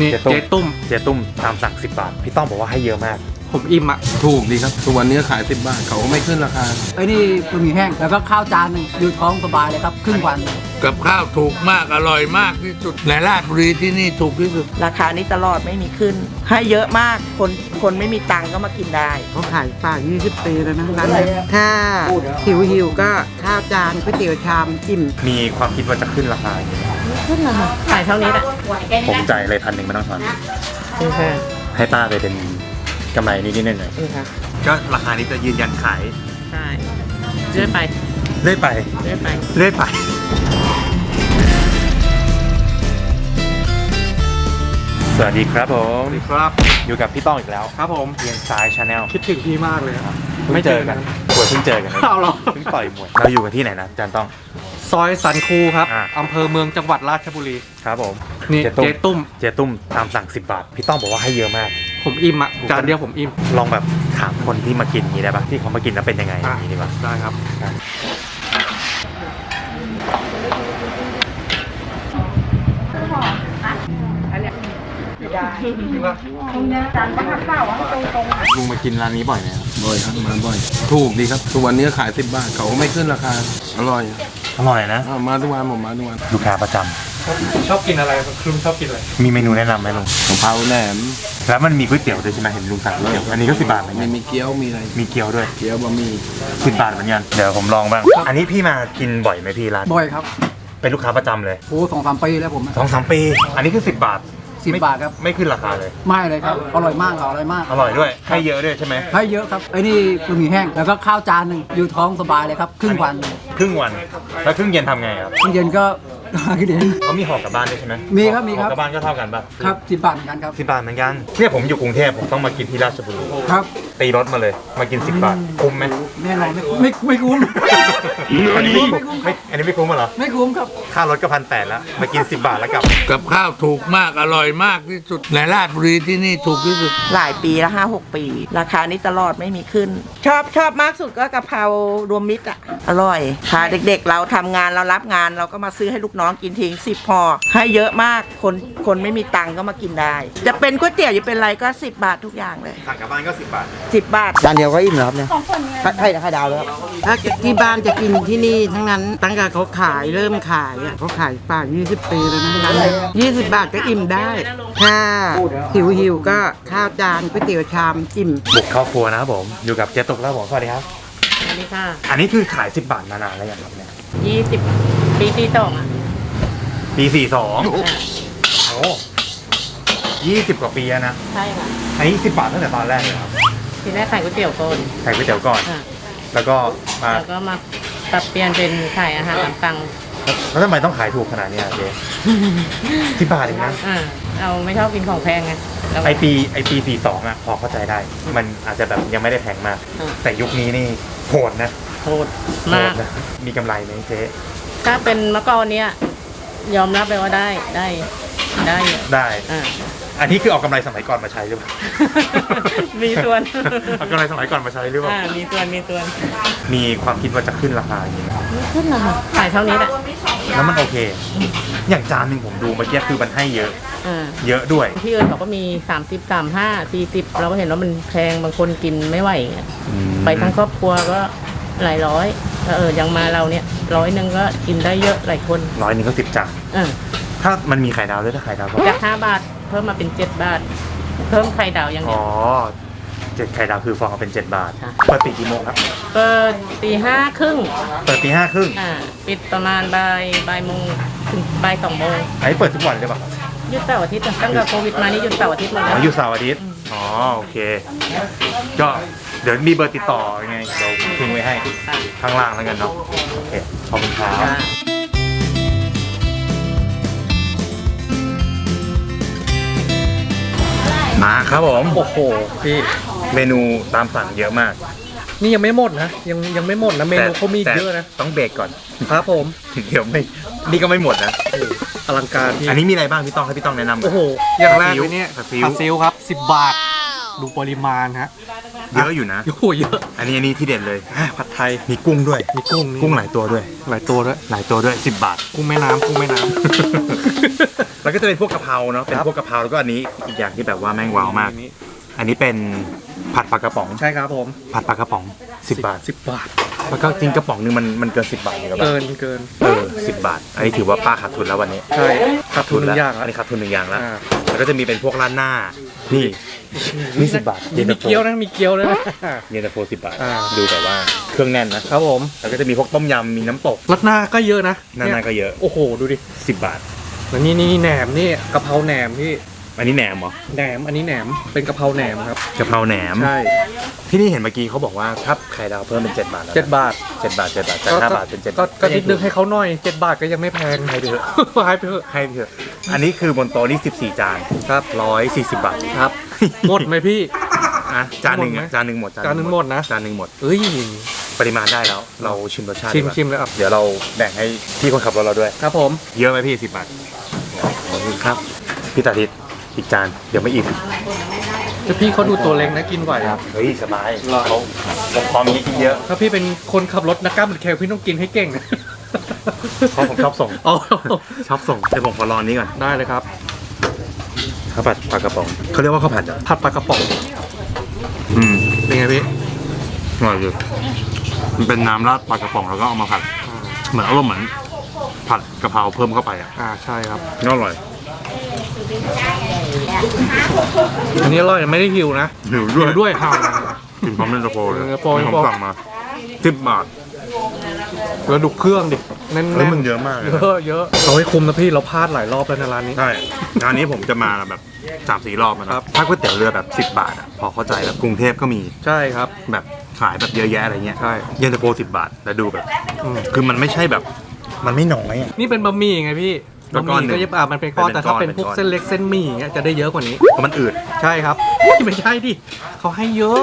นี่เจ๊เจ๊ตุ้มตุ้ม เจ๊ตุ้มตามสั่ง 10 บาท พี่ต้องบอกว่าให้เยอะมาก ผมอิ่มอะถูกดีครับทุกวันนี้ขาย10บาทเขาก็ไม่ขึ้นราคา ไอ้นี่บะหมี่แห้งแล้วก็ข้าวจานหนึ่งอยู่ท้องสบายเลยครับครึ่งวัน กับข้าวถูกมากอร่อยมากที่สุดในราชบุรีที่นี่ถูกที่สุด ราคานี้ตลอดไม่มีขึ้น ให้เยอะมากคนคนไม่มีตังค์ก็มากินได้ เขาขายฝาก20 ปีแล้วนะร้านนี้ถ้าหิวหิวๆก็ข้าวจานก๋วยเตี๋ยวชามอิ่ม มีความคิดว่าจะขึ้นราคาอย่างนี้ไหมขายเท่านี้แหละผมจ่ายเลยพันหนึ่งไม่ต้องทอนนี่ค่ะให้ป้าไปเป็น กำไรนิดๆหน่อยนี่ค่ะๆก็ราคานี้จะยืนยันขายใช่เรื่อยไปเรื่อยไป เรื่อยไป เรื่อยไป สวัสดีครับผม ครับ อยู่กับพี่ต้องอีกแล้วครับผมเพียงซ้ายชาแนลคิดถึงพี่มากเลยครับไม่เจอกันปวดเพิ่งเจอกันนะเอาเหรอ เพิ่งต่อยมวยเราอยู่กันที่ไหนนะอาจารย์ต้อง ซอยสันคูครับอ่าอำเภอเมืองจังหวัดราชบุรี ครับผมนี่เจ๊ตุ้มเจ๊ตุ้มเจ๊ตุ้มตามสั่ง 10 บาท พี่ต้องบอกว่าให้เยอะมาก ผมอิ่มอะจานเดียวผมอิ่มลองแบบถามคนที่มากินอย่างนี้ได้ปะที่เขามากินแล้วเป็นยังไงอย่างนี้ดีป่ะได้ครับ ลุงมากินร้านนี้บ่อยไหมครับบ่อยครับมาบ่อย ถูกดีครับทุกวันนี้ขาย10บาทเขาก็ไม่ขึ้นราคา อร่อยอร่อยนะ อ่ามาทุกวันผมมาทุกวัน ลูกค้าประจำ ชอบกินอะไรคลุงชอบกินอะไรมีเมนูแนะนำไหมลุงกะเพราแหนมแล้วมันมีก๋วยเตี๋ยวด้วยใช่ไหมเห็นลุงสั่งก๋วยเตี๋ยวอันนี้ก็สิบบาทเหมือนมีกันมีเกี๊ยวมีอะไรมีเกี๊ยวด้วยเกี๊ยวบะหมี่สิบบาทเหมือนกันเดี๋ยวผมลองบ้าง อันนี้พี่มากินบ่อยไหมพี่ร้านบ่อยครับเป็นลูกค้าประจำเลยโอ้สองสามปีแล้วผมสองสามปี อันนี้คือสิบบาทสิบไม่บาทครับไม่ขึ้นราคาเลย ไม่เลยครับอร่อยมากครับอร่อยมากอร่อยด้วยให้เยอะด้วยใช่ไหมให้เยอะครับไอ้นี่บะหมี่แห้งแล้วก็ข้าวจานหนึ่งอยู่ท้องสบายเลยครับครึ่งวันครึ่งวัน แล้วครึ่งเย็นทำไงครับครึ่งเย็นก็ กินเอง เขามีห่อกลับบ้านด้วยใช่ไหมมีครับมีครับห่อกลับบ้านก็เท่ากันป่ะครับสิบบาทเหมือนกันครับ สิบบาทเหมือนกันเนี่ยผมอยู่กรุงเทพผมต้องมากินที่ราชบุรีครับ ตีรถมาเลย มากิน10บาทคุ้มไหมแน่นอนไม่ไม่ไม่คุ้ม อันนี้ไม่คุ้มไม่อันนี้ไม่คุ้มเหรอไม่คุ้มครับ ค่ารถก็พันแปดแล้วมากิน10บาทแล้วกลับกับข้าวถูกมากอร่อยมากที่สุดในราชบุรีที่นี่ถูกที่สุด หลายปีแล้วห้าหกปี ราคานี้ตลอดไม่มีขึ้น ชอบชอบมากสุดก็กะเพรารวมมิตรอะอร่อยพาเด็กๆ เราทำงานเรารับงานเราก็มาซื้อให้ลูกน้องกินทิ้งสิบพอ ให้เยอะมากคนคนไม่มีตังค์ก็มากินได้ จะเป็นก๋วยเตี๋ยวจะเป็นอะไรก็10บาททุกอย่างเลยสั่งกลับบ้านก็10บาท10บาท จานเดียวก็อิ่มแล้วครับเนี่ยให้ให้ดาวแล้วถ้าที่บ้านจะกินที่นี่ทั้งนั้นตั้งแต่เขาขายเริ่มขายอะเขาขายฝาก20 ปีแล้วนะร้านนี้20 บาทก็อิ่มได้ ถ้าหิวหิวๆก็ข้าวจานก๋วยเตี๋ยวชามอิ่มบุกเข้าครัวนะครับผมอยู่กับเจ๊ตุกแล้วผมสวัสดีครับสวัสดีค่ะอันนี้คือขาย 10 บาทมานานแล้วยังครับเนี่ย20 ปีที่สองอะ ปี42โอ้ยี่สิบกว่าปีแล้วนะใช่ค่ะอันนี้10บาทตั้งแต่ตอนแรกเลยครับทีแรกขายก๋วยเตี๋ยวก่อนขายก๋วยเตี๋ยวก่อน ค่ะแล้วก็มาแล้วก็มาปรับเปลี่ยนเป็นขายอาหารตามสั่งแล้วทำไมต้องขายถูกขนาดเนี้ยเจ๊สิบบาทเองนะ อ่าเราไม่ชอบกินของแพงไงเรา ไอปีไอปีสี่สองอะพอเข้าใจได้ มันอาจจะแบบยังไม่ได้แพงมากอ่าแต่ยุคนี้นี่โหดนะโทษโหมากดนะมีกำไรไหมเจ๊ถ้าเป็นเมื่อก่อนเนี้ย ยอมรับเลยว่าได้ได้ได้อยู่ได้ อ่า อันนี้คือเอากำไรสมัยก่อนมาใช้หรือเปล่า มีส่วน เอากำไรสมัยก่อนมาใช้หรือเปล่า อ่ามีส่วนมีส่วนมีความคิดว่าจะขึ้นราคาอย่างนี้ไหมขึ้นเหรอคะขายเท่านี้แหละแล้วมันโอเค อย่างจานหนึ่งผมดูเมื่อกี้คือมันให้เยอะ อ่าเยอะด้วย ที่อื่นเขาก็มี 30 35 40 เราก็เห็นว่ามันแพงบางคนกินไม่ไหวไงไปทั้งครอบครัวก็หลายร้อยแล้วเออยังมาเราเนี่ย ร้อยหนึ่งก็กินได้เยอะหลายคนร้อยหนึ่งก็สิบจานอ่าถ้ามันมีไข่ดาวด้วยถ้าไข่ดาวก็จาก5บาทเพิ่มมาเป็น7บาท เพิ่มไข่ดาวอย่างอ๋เงี้อยเจ็ดไข่ดาวคือฟองเอาเป็นเจ็ดบาทค่ะ เปิดปิดกี่โมงครับเปิดตีห้าครึ่งเปิดตีห้าครึ่งอ่าปิดประมาณบ่ายบ่ายโมงถึงบ่ายสองโมงอันนี้เปิดทุกวันเลยป่ะครับหยุดเสาร์อาทิตย์อะตั้งแต่โควิดมานี่หยุดเสาร์อาทิตย์หมดอ๋แล้อวอยู่เสาร์อาทิตย์อ๋อโอเค ก็ เดี๋ยวมีเบอร์ติดต่อยังไงเดี๋ยวทิ้งไว้ให้ค่ะข้างล่างแล้วกันเนาะโอเคขอบคุณครับจ้ามาครับผมโอ้โหพี่เมนูตามสั่งเยอะมาก นี่ยังไม่หมดนะยังยังไม่หมดนะเมนูเขามีอีกแต่เยอะนะต้องเบรกก่อนครับผมเดี๋ยวไม่นี่ก็ไม่หมดนะอลังการพี่อันนี้มีอะไรบ้างพี่ต้องให้พี่ต้องแนะนำหน่ยโอ้โหอย่างแรกเลยเนี่ยผัดซีอิ๊วผัดซีอิ๊วครับ 10 บาท ดูปริมาณฮะเยอะอยู่นะ โอ้โหเยอะ อันนี้อันนี้ที่เด็ดเลยผัดไทยมีกุ้งด้วย มีกุ้งนี่กุ้งหลายตัวด้วย หลายตัวด้วย หลายตัวด้วย 10 บาท กุ้งแม่น้ำกุ้งแม่น้ำ แล้วก็จะเป็นพวกกะเพราเนาะ เป็นครับพวกกะเพราแล้วก็อันนี้อีกอย่างที่แบบว่าแม่งว้าวมาก อันนี้เป็นผัดปลากระป๋อง ใช่ครับผม ผัดปลากระป๋อง 10 บาทสิบบาทแล้วก็จริงกระป๋องนึงมันมันเกิน 10 บาทอยู่แล้วเกินเกิน เออสิบบาท อันนี้ถือว่าป้าขาดทุนแล้ววันนี้ ใช่ ขาดทุนหนึ่งอย่างอัแล้วนนี้ขาดทุนหนึ่งอย่างแล้วอ่าแล้วก็จะมีเป็นพวกร้านหน้า นี่นี่สิบบาทมีมีเกี๊ยวนะมีเกี๊ยวด้วยนะเย็นตาโฟสิบบาท อ่า ดูแบบว่าเครื่องแน่นนะครับผมแล้วก็จะมีพวกต้มยำมีน้ำตกรัดหน้าก็เยอะนะหน้าๆก็เยอะโอ้โห ดูดิ10บาท แล้วนี่นี่แหนมนี่กะเพราแหนมพี่ อันนี้แหนมเหรอแหนมอันนี้แหนมเป็นกะเพราแหนมครับกะเพราแหนม ใช่ที่นี่เห็นเมื่อกี้เขาบอกว่าถ้าไข่ดาวเพิ่มเป็น 7 บาทแล้วนะเจ็ดบาทเจ็ดบาทเจ็ดบาทจากห้าบาทเป็นเจ็ดก็บาทก็นิดนึงให้เขาหน่อยเจ็ดบาทก็ยังไม่แพงให้ไปเถอะให้ไปเถอะให้ไปเถอะอันนี้คือบนโต๊ะนี่14 จานครับร้อยสี่สิบบาทครับ หมดไหมพี่ อะจานหนึ่งหมดไหมอะจานหนึ่งหมดจานหนึ่งหมดนะ จานหนึ่งหมด เอ้ยปริมาณได้แล้ว เราชิมรสชาติชิมดีกว่าชิมเลยครับ เดี๋ยวเราแบ่งให้พี่คนขับรถเราด้วย ครับผม เยอะไหมพี่สิบบาทขอบคุณครับ พี่ตาทิต อีกจานเดี๋ยวไม่อิ่มแต่พี่เขาดูตัวเล็กนะกินไหวครับเฮ้ยสบายเขาผมพร้อมนี้กินเยอะถ้าพี่เป็นคนขับรถนักกล้ามหรือแคลพี่ต้องกินให้เก่งนะเพราะผมชอบส่งอ๋อชอบส่งเดี๋ยวผมขอรอนี้ก่อนได้เลยครับข้าวผัดปลากระป๋องเขาเรียกว่าข้าวผัดเหรอผัดปลากระป๋องอืมเป็นไงพี่อร่อยอยู่มันเป็นน้ำราดปลากระป๋องแล้วก็เอามาผัด เหมือนอารมณ์เหมือนผัดกะเพราเพิ่มเข้าไปอะอ่าใช่ครับน่าอร่อย อันนี้อร่อยไม่ได้หิวนะหิวหิด้วยวด้วยห่าว กินพร้อมเล่นตะโพเลยเออโปรที่ผมโปรสั่งมาสิบบาท แล้วดูเครื่องดิแน่นๆเฮ้ยมันเยอะมากเลยเยอะเยอะเอาให้คุ้มนะพี่เราพลาดหลายรอบแล้วในร้านนี้ ใช่งานนี้ผมจะมาแบบสามสี่รอบแล้วนะครับ ถ้าก๋วยเตี๋ยวเรือแบบสิบบาทอะพอเข้าใจแล้วกรุงเทพก็มีใช่ครับ แบบขายแบบเยอะแยะอะไรเงี้ยใช่ เย็นตาโฟสิบบาท แล้วดูแบบอืมคือมันไม่ใช่แบบ มันไม่น้อยอะนี่เป็นบะหมี่ไงพี่ ก็บะหก้อนมี่หนึ่ก็งจะอ่ามันเป็นก้อนเป็นแต่ถ้าก้อนเป็นพวกเป็นก้อนเส้นเล็กเส้นหมี่เงี้ยจะได้เยอะกว่านี้ เพราะมันอืดใช่ครับไม่ใช่ดิเขาให้เยอะ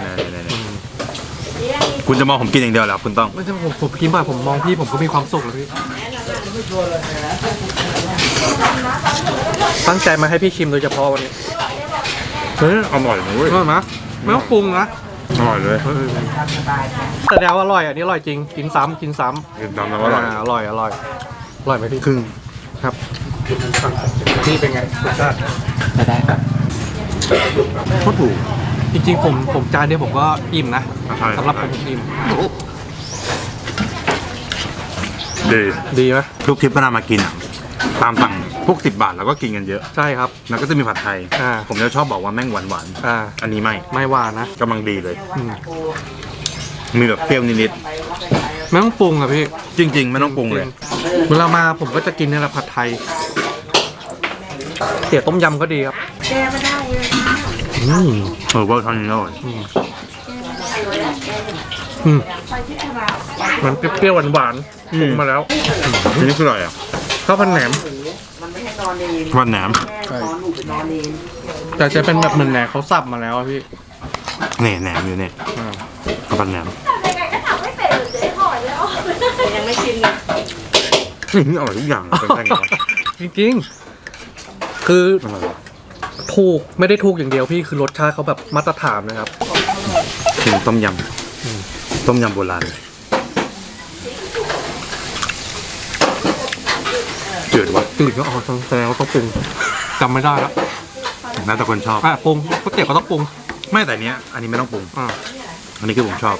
เนี่ยๆๆคุณจะมองผมกินอย่างเดียวเหรอคุณต้อง ไม่ใช่ผมผมกินบ่อยผมมองพี่ผมก็มีความสุขแล้วพี่ตั้งใจมาให้พี่ชิมโดยเฉพาะวันนี้เฮ้ยอร่อยนะเว้ยอร่อยไหมไม่ต้องปรุงนะอร่อยเลยแต่แล้วอร่อยอันนี้อร่อยจริงกินซ้ำกินซ้ำกินตามแล้วอร่อยาอร่อยอร่อยอ ร่อยไหมพี่ ครึ่งครับพี่เป็นไงรสชาติโคตรถูกจริงๆผมผมจานเดียวผมก็อิ่มนะใช่สำหรับผมอิ่มดีดีไหมทุกทริปเวลามากินอะตามสั่งพวกสิบบาทแล้วก็กินกันเยอะ ใช่ครับ แล้วก็จะมีผัดไทย อ่า ผมจะชอบบอกว่าแม่งหวานหวานอ่าๆอันนี้ไม่ ไม่หวานนะกำลังดีเลยอืมมีแบบเปรี้ยวนิด ไม่ต้องปรุงอะพี่ๆจริง ๆ ไม่ต้องปรุงเลย เวลามาผมก็จะกินในละผัดไทยเตี๋ยวต้มยำก็ดีครับอืมเออเว่าทานนี้อร่อยอืมมันเปรี้ยวๆหวานๆปรุงมาแล้วอันนี้คืออะไรอะข้าวพันแหนมวันแหนมแต่จะเป็นแบบเหมือนแหนมเขาสับมาแล้วอะพี่นี่แหนมอยู่เนี่ยอ่าข้าวผัดแหนม นี่อร่อยทุกอย่างเป็นแท่งเลยจริงๆ คืออร่อยถูกไม่ได้ถูกอย่างเดียวพี่คือรสชาติเขาแบบมาตรฐานนะครับ กินต้มยำต้มยำโบราณจืดวะตื่นก็เอาแสดงว่าต้องปรุงจำไม่ได้แล้วน่าแต่คนชอบ อะปรุงก๋วยเตี๋ยวก็ต้องปรุงไม่แต่อันเนี้ย อันนี้ไม่ต้องปรุง อ่า อันนี้คือผมชอบ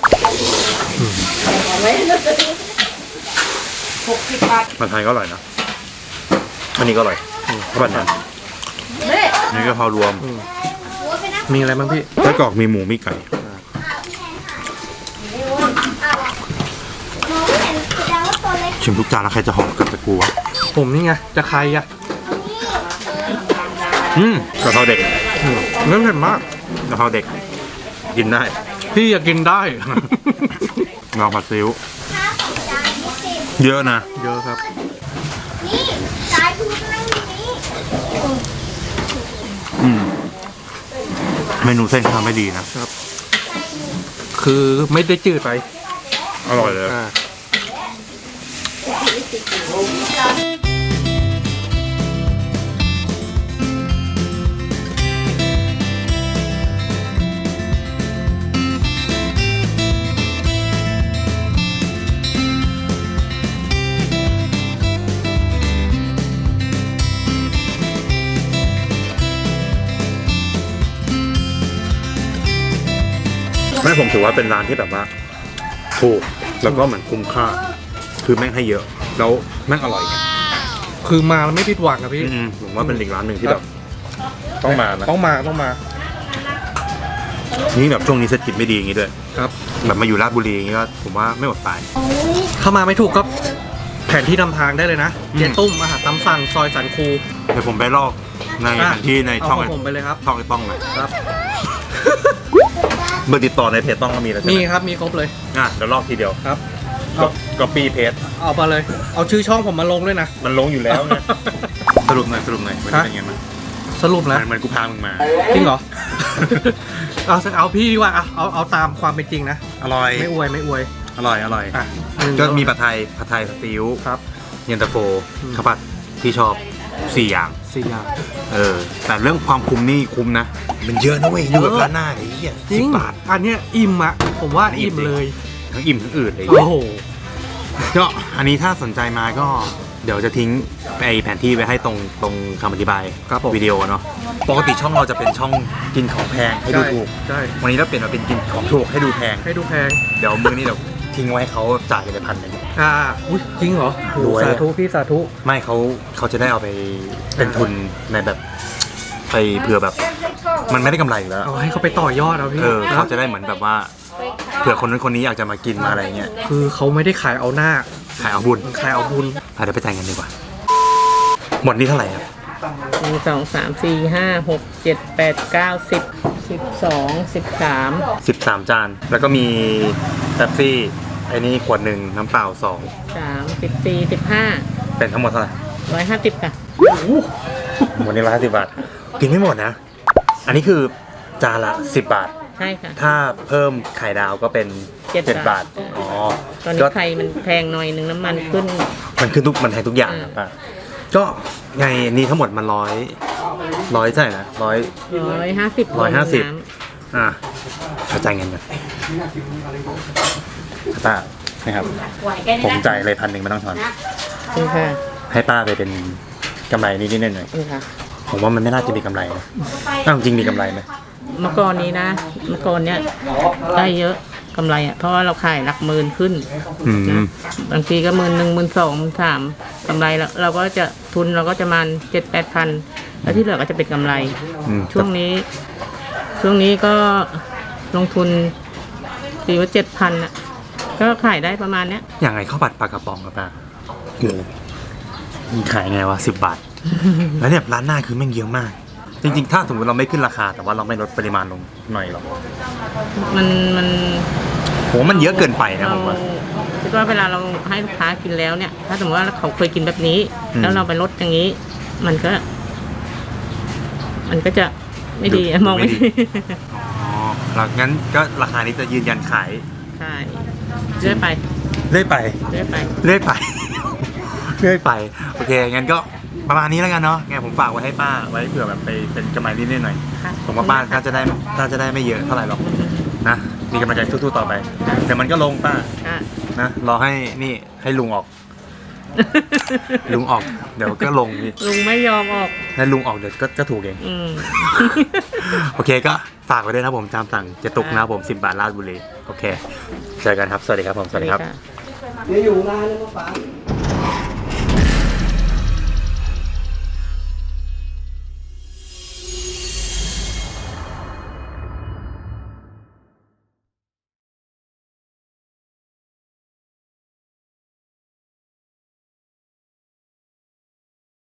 ผัดไทยก็อร่อยนะอันนี้ก็อร่อยข้าวผัดแหนมอันนี่ก็พอรวม มีอะไรบ้างพี่ไส้กรอกมีหมูมีไก่ ชิมทุกจานแล้วใครจะหอมกับตะกูวะผมนี่ไง จะใครอะอืมกะเพราเด็กอืมเรื่องเผ็ดมากกะเพราเด็ก กินได้ พี่อยากกินได้ ลองผัดซีอิ๊ว เยอะนะ เยอะครับ นี่สายพูดนั่งอยู่นี่อืม เมนูเส้นเขาทำไม่ดีนะ คือไม่ได้จืดไป อร่อยเลย อ่า ผมถือว่าเป็นร้านที่แบบว่า ถูกแล้วก็เหมือนคุ้มค่า คือแม่งให้เยอะ แล้วแม่งอร่อยไงคือมาแล้วไม่ผิดหวังอะพี่ อืมผมว่าเป็นอีกร้านหนึ่งที่แบบ ต้องมานะต้องมาต้องมานี่แบบช่วงนี้เศรษฐกิจไม่ดีอย่างงี้ด้วยครับ แบบมาอยู่ราชบุรีอย่างงี้ก็ผมว่าไม่อดตาย ถ้ามาไม่ถูกก็แผนที่นำทางได้เลยนะอืมเจตุ้มอาหารตามสั่งซอยสันคูเดี๋ยวผมไปลอกในอะแผนที่ในเอาช่องของผมไปเลยครับ ช่องไอ้ต้องหน่อยครับ เบอร์ติดต่อในเพจต้องก็มีแล้วใช่มีไหมครับมีครบเลยอะเดี๋ยวลอกทีเดียวครับก็ก็ปีเพจเอามาเลย เอาชื่อช่องผมมาลงด้วยนะ มันลงอยู่แล้วไงสรุปหน่อยสรุปหน่อยวันนี้ฮะ เป็นไงบ้างสรุปนะเหมือนกูพามึงมา จริงเหรอ เอาสักเอาพี่ดีกว่าเอาเอาเอาตามความเป็นจริงนะ อร่อย ไม่อวยไม่อวยอร่อยอร่อยอะหนึ่ง ก็มีผัดไทยผัดไทยผัดซีอิ๊วครับ เย็นตาโฟอืม ข้าวผัดที่ชอบ สี่อย่าง สี่อย่าง เออ แต่เรื่องความคุ้มนี่คุ้มนะ มันเยอะนะเว้ยอยู่แบบร้านหน้าไอ้เหี้ยจริสิงบบาท อันเนี้ยอิ่มอะผมว่าอิ่อิ่มมจริง เลย ทั้งอิ่มทั้งอืดเลยโอ้โห ก็อันนี้ถ้าสนใจมาก็เดี๋ยวจะทิ้งไอแผนที่ไว้ให้ตรงตรงคำอธิบายครับผม วิดีโอเนาะปกติช่องเราจะเป็นช่องกินของแพงให้ดูถูก ใช่วันนี้เราเปลี่ยนมาเป็นกินของถูกให้ดูแพง ให้ดูแพง เดี๋ยวมือนี้เดี๋ยวทิ้งไว้ให้เขาจ่ายกันเลยพันหนึ่ง อ่าอุ้ยจริงเหรอโอ้โหรวยอะสาธุพี่สาธุ ไม่เขาเขาจะได้เอาไปเป็นทุนในแบบไปเผื่อแบบ มันไม่ได้กำไรอยู่แล้วเอาให้เขาไปต่อยอดเอาพี่เออนะเขาจะได้เหมือนแบบว่าเผื่อคนนั้นคนนี้อยากจะมากินมาอะไรเงี้ยคือเขาไม่ได้ขายเอาหน้าขายเอาบุญขายเอาบุญอะเดี๋ยวไปจ่ายเงินดีกว่า หมดนี่เท่าไหร่ครับหนึ่งสองสามสี่ห้าหกเจ็ดแปดเก้าสิบสิบสองสิบสามสิบสามจาน แล้วก็มีเป๊ปซี่ ไอ้นี่ขวดหนึ่งน้ำเปล่าสองสามสิบสี่สิบห้าเป็นทั้งหมดเท่าไหร่ร้อยห้าสิบค่ะหมดนี่ร้อยห้าสิบบาท กินไม่หมดนะ อันนี้คือจานละสิบบาท ใช่ค่ะ ถ้าเพิ่มไข่ดาวก็เป็นเจ็ดเจ็ดบาบาท ท อ๋อตอนนี้ก็ไข่มันแพงหน่อยหนึ่งน้ำมันขึ้น มันคือทุกมันแทนทุกอย่างอืมครับป้าก็ไงนี่ทั้งหมดมันร้อยร้อยเท่าไหร่นะร้อย ร้อยห้าสิบร้อยห้าสิบ อะกระจายเงินกัน ป้านะครับผมจ่ายเลยพันหนึ่งไม่ต้องทอน นี่ค่ะให้ป้าไปเป็นกำไรนิดๆหน่อยนี่ค่ะๆผมว่ามันไม่น่าจะมีกำไรนะอ้าวจริงมีกำไรไหมเมื่อก่อนนี้นะเมื่อก่อนเนี้ยได้เยอะกำไรอะเพราะว่าเราขายหลักหมื่นขึ้นอืมนะบางทีก็หมื่นหนึ่งหมื่นสองหมื่นสามกำไรแล้วเราก็จะทุนเราก็จะมันเจ็ดแปดพันแล้วที่เหลือก็จะเป็นกำไร อืมช่วงนี้ ช่วงนี้ก็ลงทุนตีว่าเจ็ดพันอะ ก็ขายได้ประมาณเนี้ย อย่างไรข้าวผัดปลากระป๋องครับป้าโอ้โหมันขายไงวะสิบบาท แล้วเนี่ยร้านหน้าคือแม่งเยอะมาก จริงๆ ถ้าสมมติเราไม่ขึ้นราคา แต่ว่าเราไม่ลดปริมาณลงหน่อยหรอกมันมันผมว่ามันเยอะเกินไปนะเราผมว่า คิดว่าเวลาเราให้ลูกค้ากินแล้วเนี่ย ถ้าสมมติว่าเขาเคยกินแบบนี้ อืม แล้วเราไปลดอย่างนี้ มันก็ มันก็จะไม่ดีอะมองไม่ดี อ๋อแล้วงั้นก็ราคานี้จะยืนยันขาย ใช่เรื่อยไปเรื่อยไป เรื่อยไปเรื่อยไป เรื่อยไป โอเค งั้นก็ประมาณนี้แล้วกันเนาะไงผมฝากไว้ให้ป้าไว้เผื่อแบบไปเป็นกำไรนิดๆหน่อย ค่ะๆผมว่าป้าน่าจะได้น่าจะได้ไม่เยอะเท่าไหร่หรอกนะ มีกำลังใจสู้ๆต่อไปเดี๋ยวมันก็ลงป้า ค่ะ นะ รอให้นี่ให้ลุงออก ลุงออก เดี๋ยวก็ลงนี่ลุงไม่ยอมออกให้ลุงออกเดี๋ยวก็ก็ถูกเอง อืม โอเคก็ ฝากไว้ด้วยนะครับผมตามสั่งเจะตุกนะครับผมสิบบาทลาดบุรี โอเค เจอกันครับ สวัสดีครับผม สวัสดีครับค่ะเดี๋ยวอยู่นานเลยมาฝาก